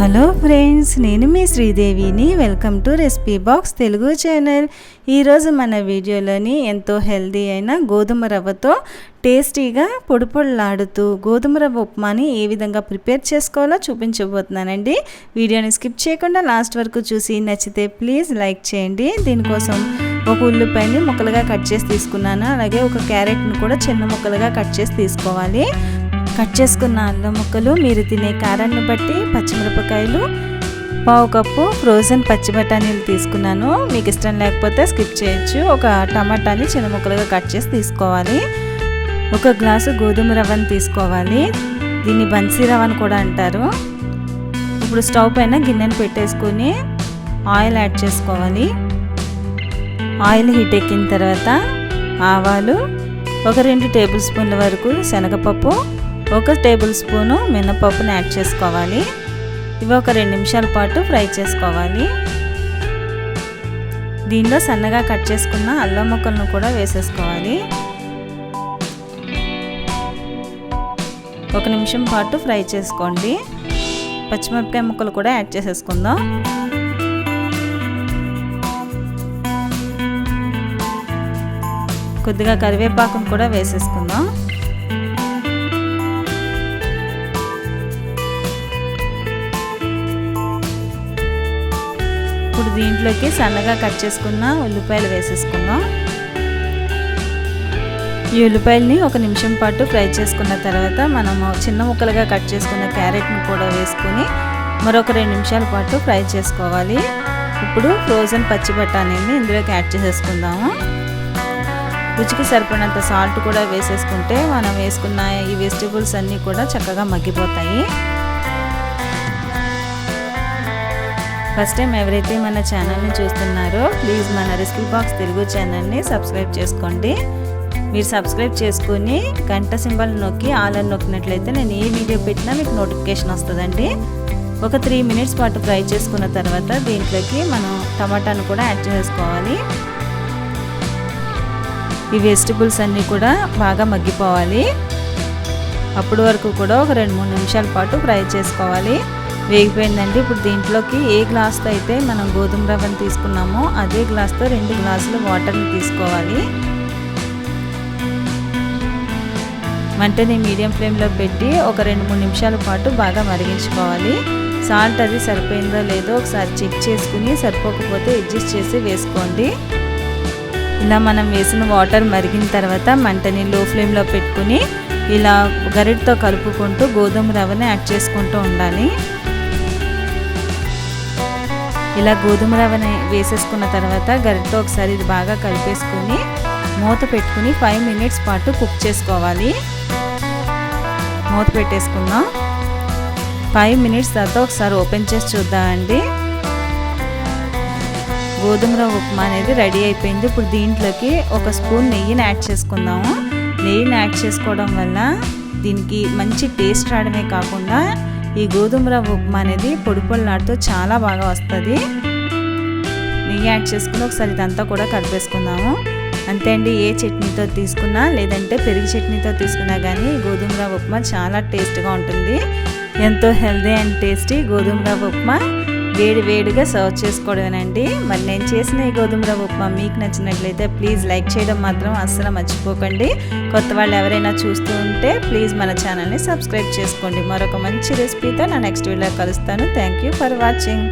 Hello friends నేను మీ శ్రీదేవిని. Welcome to recipe box Telugu channel ఈరోజు మన వీడియోలోని ఎంతో హెల్దీ అయిన గోధుమ రవ్వతో టేస్టీగా పొడిపొడలాడుతూ గోధుమ రవ్వ ఉప్మాని ఏ విధంగా ప్రిపేర్ చేసుకోవాలో చూపించబోతున్నానండి. వీడియోని స్కిప్ చేయకుండా లాస్ట్ వరకు చూసి నచ్చితే ప్లీజ్ లైక్ చేయండి. దీనికోసం ఒక ఉల్లిపాయని ముక్కలుగా కట్ చేసి తీసుకున్నాను. అలాగే ఒక క్యారెట్ని కూడా చిన్న ముక్కలుగా కట్ చేసి తీసుకోవాలి. కట్ చేసుకున్న అల్లం ముక్కలు మీరు తినే కారాన్ని బట్టి పచ్చిమిరపకాయలు పావు కప్పు ఫ్రోజన్ పచ్చి బఠానీలు తీసుకున్నాను. మీకు ఇష్టం లేకపోతే స్కిప్ చేయొచ్చు. ఒక టమాటాని చిన్న ముక్కలుగా కట్ చేసి తీసుకోవాలి. ఒక గ్లాసు గోధుమ రవ్వను తీసుకోవాలి. దీన్ని బన్సీ రవ్వ అని కూడా అంటారు. ఇప్పుడు స్టవ్ పైన గిన్నెను పెట్టేసుకొని ఆయిల్ యాడ్ చేసుకోవాలి. ఆయిల్ హీట్ ఎక్కిన తర్వాత ఆవాలు ఒక రెండు టేబుల్ స్పూన్ల వరకు శనగపప్పు ఒక టేబుల్ స్పూను మినపప్పును యాడ్ చేసుకోవాలి. ఇవి ఒక రెండు నిమిషాల పాటు ఫ్రై చేసుకోవాలి. దీనిలో సన్నగా కట్ చేసుకున్న అల్లం ముక్కలను కూడా వేసేసుకోవాలి. ఒక నిమిషం పాటు ఫ్రై చేసుకోండి. పచ్చిమిరపకాయ ముక్కలు కూడా యాడ్ చేసేసుకుందాం. కొద్దిగా కరివేపాకును కూడా వేసేసుకుందాం. ఇప్పుడు దీంట్లోకి సన్నగా కట్ చేసుకున్న ఉల్లిపాయలు వేసేసుకుందాం. ఈ ఉల్లిపాయలని ఒక నిమిషం పాటు ఫ్రై చేసుకున్న తర్వాత మనము చిన్న ముక్కలుగా కట్ చేసుకున్న క్యారెట్ని కూడా వేసుకొని మరొక రెండు నిమిషాల పాటు ఫ్రై చేసుకోవాలి. ఇప్పుడు ఫ్రోజన్ పచ్చి బఠానీని ఇందులోకి యాడ్ చేసేసుకుందాము. రుచికి సరిపడినంత సాల్ట్ కూడా వేసేసుకుంటే మనం వేసుకున్న ఈ వెజిటేబుల్స్ అన్నీ కూడా చక్కగా మగ్గిపోతాయి. ఫస్ట్ టైం ఎవరైతే మన ఛానల్ని చూస్తున్నారో ప్లీజ్ మన రెసిపీ బాక్స్ తెలుగు ఛానల్ని సబ్స్క్రైబ్ చేసుకోండి. మీరు సబ్స్క్రైబ్ చేసుకుని గంట సింబల్ నొక్కి ఆల్ అని నొక్కినట్లయితే నేను ఏ వీడియో పెట్టినా మీకు నోటిఫికేషన్ వస్తుందండి. ఒక త్రీ మినిట్స్ పాటు ఫ్రై చేసుకున్న తర్వాత దీంట్లోకి మనం టమాటాను కూడా యాడ్ చేసుకోవాలి. ఈ వెజిటబుల్స్ అన్నీ కూడా బాగా మగ్గిపోవాలి. అప్పటి వరకు కూడా ఒక రెండు మూడు నిమిషాల పాటు ఫ్రై చేసుకోవాలి. వేగిపోయిందండి. ఇప్పుడు దీంట్లోకి ఏ గ్లాస్తో అయితే మనం గోధుమ రవ్వని తీసుకున్నామో అదే గ్లాస్తో రెండు గ్లాసులు వాటర్ని తీసుకోవాలి. మంటని మీడియం ఫ్లేమ్లో పెట్టి ఒక రెండు మూడు నిమిషాల పాటు బాగా మరిగించుకోవాలి. సాల్ట్ అది సరిపోయిందో లేదో ఒకసారి చెక్ చేసుకుని సరిపోకపోతే అడ్జస్ట్ చేసి వేసుకోండి. ఇలా మనం వేసిన వాటర్ మరిగిన తర్వాత మంటని లో ఫ్లేమ్లో పెట్టుకుని ఇలా గరిటతో కలుపుకుంటూ గోధుమ రవ్వని యాడ్ చేసుకుంటూ ఉండాలి. ఇలా గోధుమ రవ్వని వేసేసుకున్న తర్వాత గరిటతో ఒకసారి ఇది బాగా కలిపేసుకొని మూత పెట్టుకుని ఫైవ్ మినిట్స్ పాటు కుక్ చేసుకోవాలి. మూత పెట్టేసుకుందాం. ఫైవ్ మినిట్స్ తర్వాత ఒకసారి ఓపెన్ చేసి చూద్దామండి. గోధుమ రవ్వ ఉప్మా అనేది రెడీ అయిపోయింది. ఇప్పుడు దీంట్లోకి ఒక స్పూన్ నెయ్యిని యాడ్ చేసుకుందాము. నెయ్యిని యాడ్ చేసుకోవడం వల్ల దీనికి మంచి టేస్ట్ రావడమే కాకుండా ఈ గోధుమ రవ్వ ఉప్మా అనేది పొడి పొడిలాడుతూ చాలా బాగా వస్తుంది. నెయ్యి యాడ్ చేసుకుని ఒకసారి ఇదంతా కూడా కలిపేసుకుందాము అంతే అండి ఏ చట్నీతో తీసుకున్నా లేదంటే పెరుగు చట్నీతో తీసుకున్నా కానీ గోధుమ రవ్వ ఉప్మా చాలా టేస్ట్గా ఉంటుంది. ఎంతో హెల్దీ అండ్ టేస్టీ గోధుమ రవ్వ ఉప్మా. వేడి వేడిగా సర్వ్ చేసుకోవడమేనండి. మరి నేను చేసిన ఈ గోధుమ రవ్వ ఉప్మా మీకు నచ్చినట్లయితే ప్లీజ్ లైక్ చేయడం మాత్రం అస్సలు మర్చిపోకండి. కొత్త వాళ్ళు ఎవరైనా చూస్తూ ఉంటే ప్లీజ్ మన ఛానల్ని సబ్స్క్రైబ్ చేసుకోండి. మరొక మంచి రెసిపీతో నా నెక్స్ట్ వీడియో కలుస్తాను. Thank you for watching.